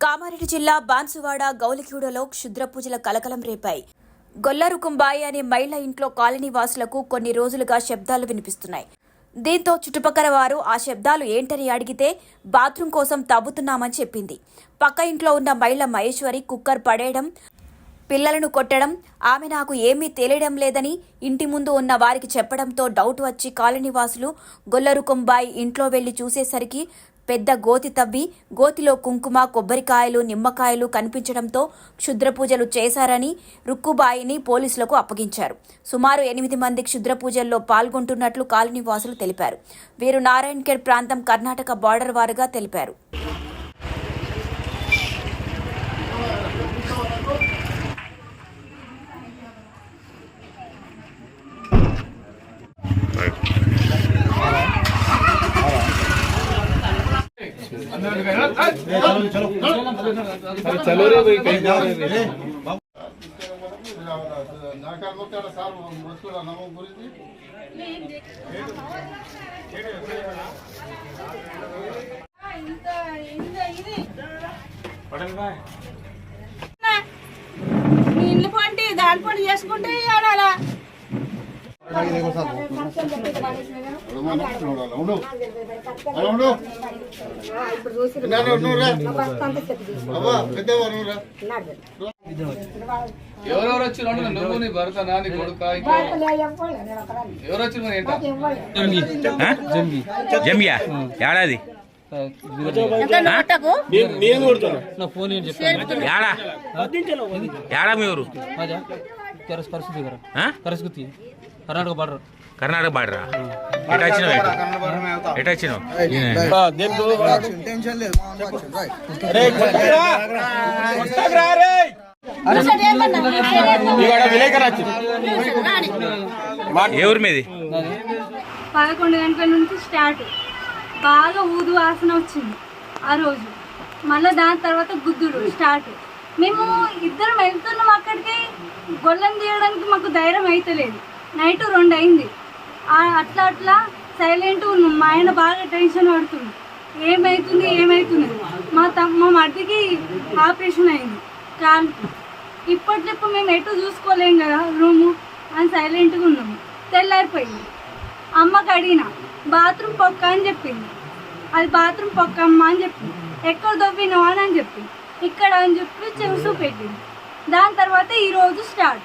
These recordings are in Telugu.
కామారెడ్డి జిల్లా బాన్సువాడ గౌలిగూడలో క్షుద్ర పూజల కలకలం రేపాయి. గొల్లరుకుంబాయి అనే మహిళ ఇంట్లో కాలనీ వాసులకు కొన్ని రోజులుగా శబ్దాలు వినిపిస్తున్నాయి. దీంతో చుట్టుపక్కల వారు ఆ శబ్దాలు ఏంటని అడిగితే బాత్రూం కోసం తవ్వుతున్నామని చెప్పింది. పక్క ఇంట్లో ఉన్న మహిళ మహేశ్వరి కుక్కర్ పడేయడం పిల్లలను కొట్టడం ఆమె నాకు ఏమీ తెలియడం లేదని ఇంటి ముందు ఉన్న వారికి చెప్పడంతో డౌట్ వచ్చి కాలనీవాసులు గొల్లరుకుంబాయి ఇంట్లో వెళ్ళి చూసేసరికి పెద్ద గోతి తవ్వి గోతిలో కుంకుమ కొబ్బరికాయలు నిమ్మకాయలు కనిపించడంతో క్షుద్ర పూజలు చేశారని రుక్కుబాయిని పోలీసులకు అప్పగించారు. సుమారు ఎనిమిది మంది క్షుద్ర పూజల్లో పాల్గొంటున్నట్లు కాలనీవాసులు తెలిపారు. వీరు నారాయణఖేడ్ ప్రాంతం కర్ణాటక బార్డర్ వారుగా తెలిపారు. నమో గురించి మీ ఇల్లు పంటి దాని పని చేసుకుంటే ఆడాలా ఎవరెవరు వచ్చి రెండు నువ్వు నీ భర్త నా నీ కొడుక ఎవరు వచ్చి జంబియా ఏడాది ఏడా? మీ ఊరు? పరిస్థితి? పరిస్థితి కర్ణాటక బార్డర్. కర్ణాటక బార్డరా? ఎటు వచ్చినావు ఎటు? ఎటు వచ్చినావు? ఏ ఊరు మీది? పదకొండు గంటల నుంచి స్టార్ట్. బాగా ఊదు వాసన వచ్చింది ఆ రోజు. మళ్ళీ దాని తర్వాత గుద్దుడు స్టార్ట్. మేము ఇద్దరం వెళ్తున్నాం అక్కడికి. గొల్లం తీయడానికి మాకు ధైర్యం అయితలేదు. నైట్ రెండు అయింది అట్లా అట్లా సైలెంట్ ఉన్నాం మా ఆయన బాగా టెన్షన్ పడుతుంది ఏమవుతుంది ఏమవుతుంది మా తమ్ మా మర్దికి ఆపరేషన్ అయింది. కాలుకి ఇప్పటిప్పుడు మేము ఎటు చూసుకోలేం కదా రూము అని సైలెంట్గా ఉన్నాము తెల్లారిపోయింది. అమ్మకి అడిగిన బాత్రూమ్ పొక్క అని చెప్పింది. అది బాత్రూమ్ పొక్క అమ్మ అని చెప్పింది ఎక్కడ దొబ్బినావా అని చెప్పింది ఇక్కడ అని చెప్పి చూసు పెట్టింది దాని తర్వాత ఈరోజు స్టార్ట్.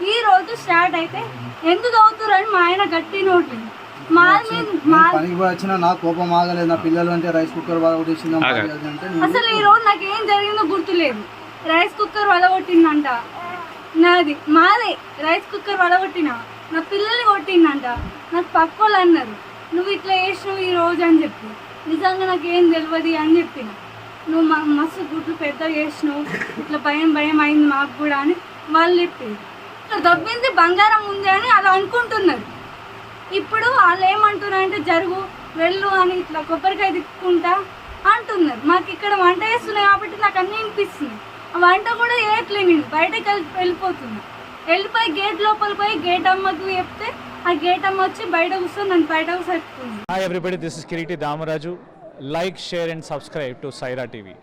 ఈ రోజు స్టార్ట్ అయితే ఎందుకు అవుతురని మా ఆయన గట్టి నోట్లేదు మా మీద మా పనికి పోయి వచ్చినా నా కోపం ఆగలేదు. నా పిల్లలు అంటే రైస్ కుక్కర్ అసలు ఈ రోజు నాకు ఏం జరిగిందో గుర్తులేదు. రైస్ కుక్కర్ వలగొట్టిందంట నాది మాదే రైస్ కుక్కర్ వలగొట్టిన నా పిల్లల్ని కొట్టిందంట. నాకు పక్క వాళ్ళు అన్నారు. నువ్వు ఇట్లా చేసినావు ఈ రోజు అని చెప్పి. నిజంగా నాకు ఏం తెలియదు అని చెప్పిన. నువ్వు మ- మస్తు గుడ్లు పెద్దగా చేసినావు. ఇట్లా భయం భయం అయింది మాకు కూడా అని వాళ్ళు చెప్పింది ఇక్కడ దొబ్బింది బంగారం ఉంది అని అలా అనుకుంటున్నారు. ఇప్పుడు వాళ్ళు ఏమంటున్నారు అంటే జరుగు వెళ్ళు అని ఇట్లా కొబ్బరికాయ దిక్కుంటా అంటున్నారు. మాకు ఇక్కడ వంట చేస్తున్నాయి కాబట్టి నాకు అన్నీ వినిపిస్తుంది ఆ వంట కూడా వేయట్లే బయటకు వెళ్ళి వెళ్ళిపోతుంది వెళ్ళిపోయి గేట్ లోపల పోయి గేట్ అమ్మకు చెప్తే ఆ గేట్ అమ్మ వచ్చి బయట కూర్చొని నన్ను బయటకు సరిపోతుంది hi everybody this is Kireeti Damaraju like share and subscribe to Saira TV